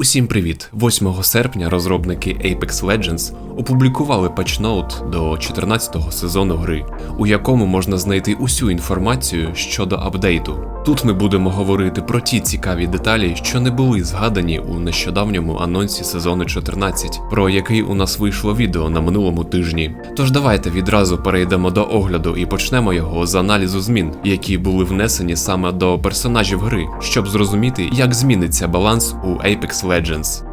Усім привіт! 8 серпня розробники Apex Legends опублікували патчноут до 14-го сезону гри, у якому можна знайти усю інформацію щодо апдейту. Тут ми будемо говорити про ті цікаві деталі, що не були згадані у нещодавньому анонсі сезону 14, про який у нас вийшло відео на минулому тижні. Тож давайте відразу перейдемо до огляду і почнемо його з аналізу змін, які були внесені саме до персонажів гри, щоб зрозуміти, як зміниться баланс у Apex Legends. Legends.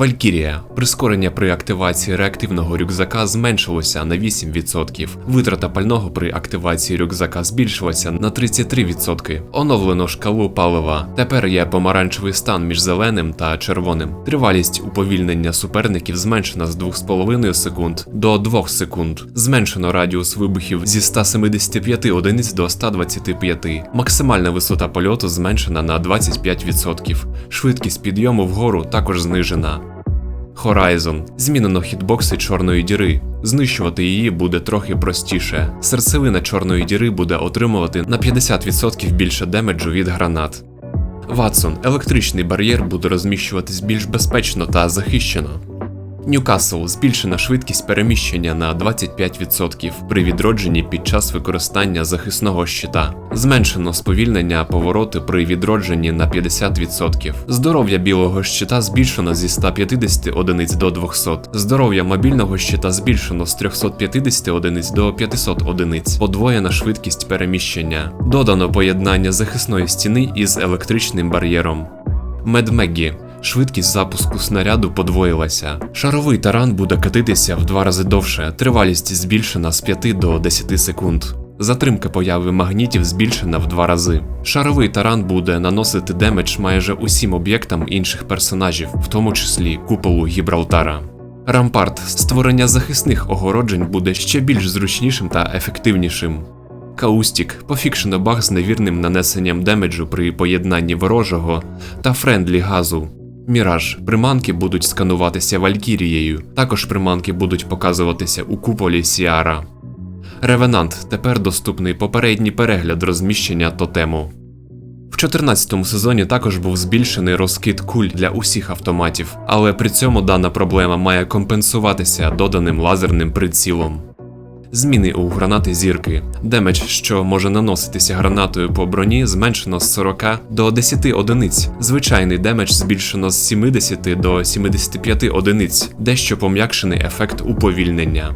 Валькірія. Прискорення при активації реактивного рюкзака зменшилося на 8%. Витрата пального при активації рюкзака збільшилася на 33%. Оновлено шкалу палива. Тепер є помаранчевий стан між зеленим та червоним. Тривалість уповільнення суперників зменшена з 2,5 секунд до 2 секунд. Зменшено радіус вибухів зі 175 одиниць до 125. Максимальна висота польоту зменшена на 25%. Швидкість підйому вгору також знижена. Horizon. Змінено хітбокси чорної діри. Знищувати її буде трохи простіше. Серцевина чорної діри буде отримувати на 50% більше демеджу від гранат. Ватсон. Електричний бар'єр буде розміщуватись більш безпечно та захищено. Ньюкасл збільшена швидкість переміщення на 25% при відродженні під час використання захисного щита. Зменшено сповільнення повороти при відродженні на 50%. Здоров'я білого щита збільшено зі 150 одиниць до 200. Здоров'я мобільного щита збільшено з 350 одиниць до 500 одиниць. Подвоєна швидкість переміщення. Додано поєднання захисної стіни із електричним бар'єром. Медмегі. Швидкість запуску снаряду подвоїлася. Шаровий таран буде катитися в два рази довше, тривалість збільшена з 5 до 10 секунд. Затримка появи магнітів збільшена в два рази. Шаровий таран буде наносити демедж майже усім об'єктам інших персонажів, в тому числі куполу Гібралтара. Рампарт створення захисних огороджень буде ще більш зручнішим та ефективнішим. Каустік пофікшено баг з невірним нанесенням демеджу при поєднанні ворожого та френдлі газу. Міраж приманки будуть скануватися Валькірією, також приманки будуть показуватися у куполі Сіара. Ревенант тепер доступний попередній перегляд розміщення тотему. В 14 сезоні також був збільшений розкид куль для усіх автоматів, але при цьому дана проблема має компенсуватися доданим лазерним прицілом. Зміни у гранати зірки. Демедж, що може наноситися гранатою по броні, зменшено з 40 до 10 одиниць. Звичайний демедж збільшено з 70 до 75 одиниць, дещо пом'якшений ефект уповільнення.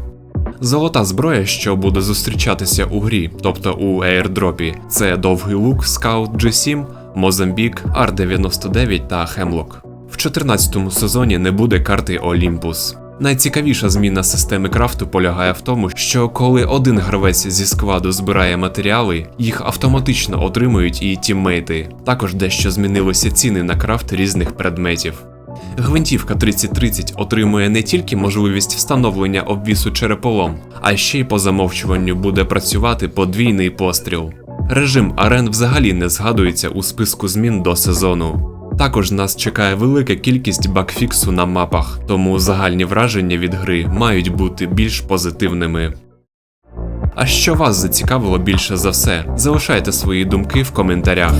Золота зброя, що буде зустрічатися у грі, тобто у аірдропі, це довгий лук Scout G7, Мозамбік, R99 та Хемлок. В 14 сезоні не буде карти Олімпус. Найцікавіша зміна системи крафту полягає в тому, що коли один гравець зі складу збирає матеріали, їх автоматично отримують і тіммейти. Також дещо змінилися ціни на крафт різних предметів. Гвинтівка 3030 отримує не тільки можливість встановлення обвісу череполом, а ще й по замовчуванню буде працювати подвійний постріл. Режим арен взагалі не згадується у списку змін до сезону. Також нас чекає велика кількість багфіксу на мапах, тому загальні враження від гри мають бути більш позитивними. А що вас зацікавило більше за все? Залишайте свої думки в коментарях.